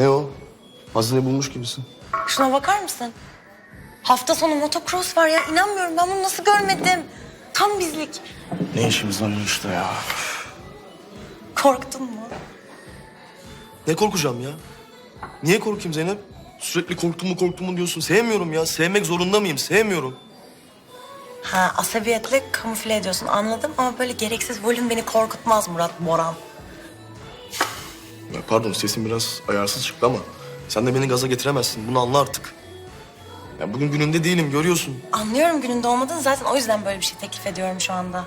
Ne o? Hazine bulmuş gibisin. Şuna bakar mısın? Hafta sonu motocross var ya. İnanmıyorum ben bunu nasıl görmedim. Tam bizlik. Ne işimiz var işte ya? Korktun mu? Ne korkacağım ya? Niye korkayım Zeynep? Sürekli korktum mu korktum mu diyorsun. Sevmiyorum ya. Sevmek zorunda mıyım? Sevmiyorum. Ha asabiyetle kamufle ediyorsun anladım ama böyle gereksiz volüm beni korkutmaz Murat Boran. Ya pardon sesim biraz ayarsız çıktı ama sen de beni gaza getiremezsin. Bunu anla artık. Ya bugün gününde değilim görüyorsun. Anlıyorum gününde olmadığını zaten o yüzden böyle bir şey teklif ediyorum şu anda.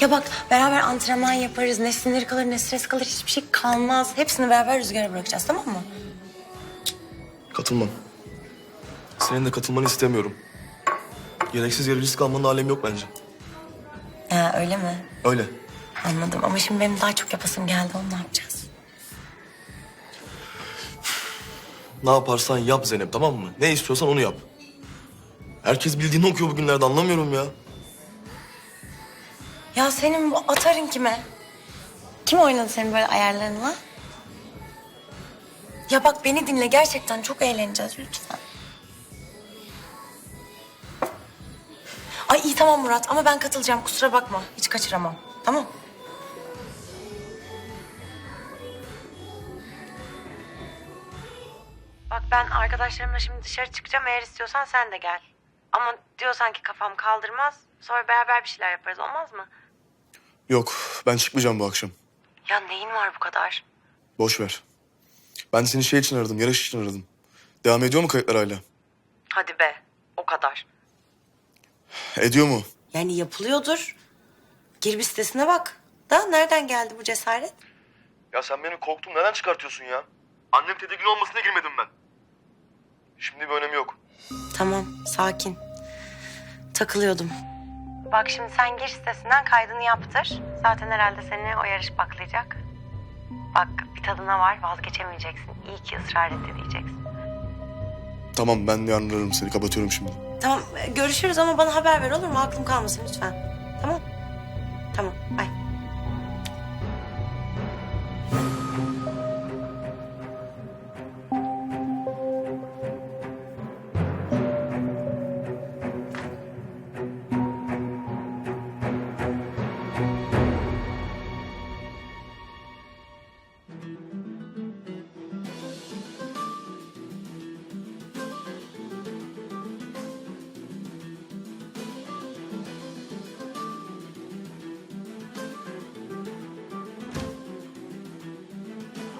Ya bak beraber antrenman yaparız. Ne sinir kalır ne stres kalır hiçbir şey kalmaz. Hepsini beraber rüzgara bırakacağız tamam mı? Katılmam. Senin de katılmanı istemiyorum. Gereksiz yere risk almanın alemi yok bence. Ha öyle mi? Öyle. Anladım ama şimdi benim daha çok yapasım geldi onu ne yapacağız? Ne yaparsan yap Zeynep tamam mı? Ne istiyorsan onu yap. Herkes bildiğini okuyor bugünlerde anlamıyorum ya. Ya senin bu atarın kime? Kim oynadı senin böyle ayarlarınla? Ya bak beni dinle gerçekten çok eğleneceğiz lütfen. Ay iyi tamam Murat ama ben katılacağım kusura bakma. Hiç kaçıramam. Tamam. Ben arkadaşlarımla şimdi dışarı çıkacağım. Eğer istiyorsan sen de gel. Ama diyorsan ki kafam kaldırmaz. Sonra beraber bir şeyler yaparız olmaz mı? Yok ben çıkmayacağım bu akşam. Ya neyin var bu kadar? Boş ver. Ben seni şey için aradım, yarış için aradım. Devam ediyor mu kayıtlar hala? Hadi be o kadar. Ediyor mu? Yani yapılıyordur. Gir bir sitesine bak. Da nereden geldi bu cesaret? Ya sen benim korktuğum neden çıkartıyorsun ya? Annem tedirgin olmasına girmedim ben. Şimdi bir önemi yok. Tamam sakin. Takılıyordum. Bak şimdi sen gir sitesinden kaydını yaptır. Zaten herhalde seni o yarış baklayacak. Bak bir tadına var vazgeçemeyeceksin. İyi ki ısrar etti diyeceksin. Tamam ben yarın ararım seni kapatıyorum şimdi. Tamam görüşürüz ama bana haber ver olur mu? Aklım kalmasın lütfen. Tamam. Tamam bay.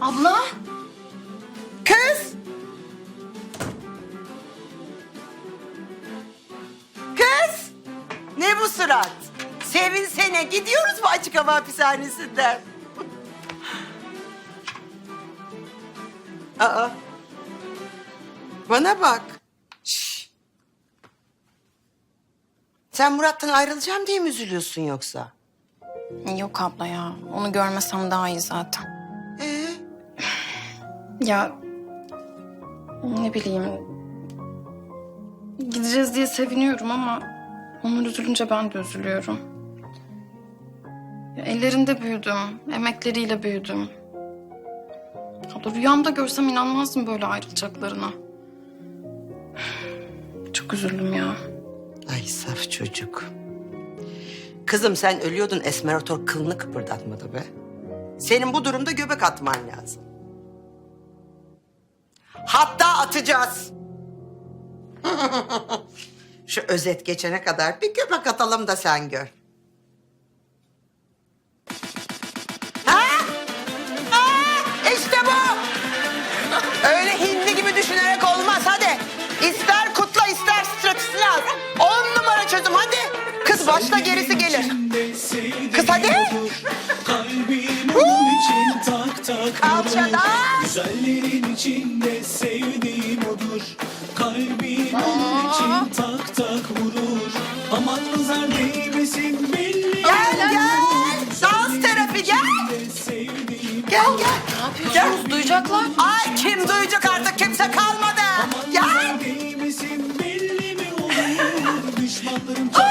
Abla? Kız! Kız! Ne bu surat? Sevinsene. Gidiyoruz mu açık hava hapishanesinden? Aa. Bana bak. Şş. Sen Murat'tan ayrılacağım diye mi üzülüyorsun yoksa? Yok abla ya. Onu görmesem daha iyi zaten. Ya ne bileyim. Gideceğiz diye seviniyorum ama onun üzülünce ben de üzülüyorum. Ya, ellerinde büyüdüm. Emekleriyle büyüdüm. Abla rüyamda görsem inanmazdım böyle ayrılacaklarına. Çok üzüldüm ya. Ay saf çocuk. Kızım sen ölüyordun esmerator kılını kıpırdatmadı be. Senin bu durumda göbek atman lazım. Hatta atacağız. Şu özet geçene kadar bir göbek atalım da sen gör. Ha? Ha? İşte bu. Öyle hindi gibi düşünerek olmaz hadi. İster kutla ister stratejisini al. On numara çözüm hadi. Kız başla gerisi gelir. Kız hadi. İçin tak tak vurur. Güzellerin içinde sevdiğim odur. Kalbim onun için tak tak vurur. Aman nazar değmesin belli. Gel gel. Dans terapi gel. Gel gel. Ne yapıyorsunuz? Duyacaklar. Ay kim duyacak artık kimse kalmadı. Gel. değmesin belli mi olur? Düşmanlarım çatlıyor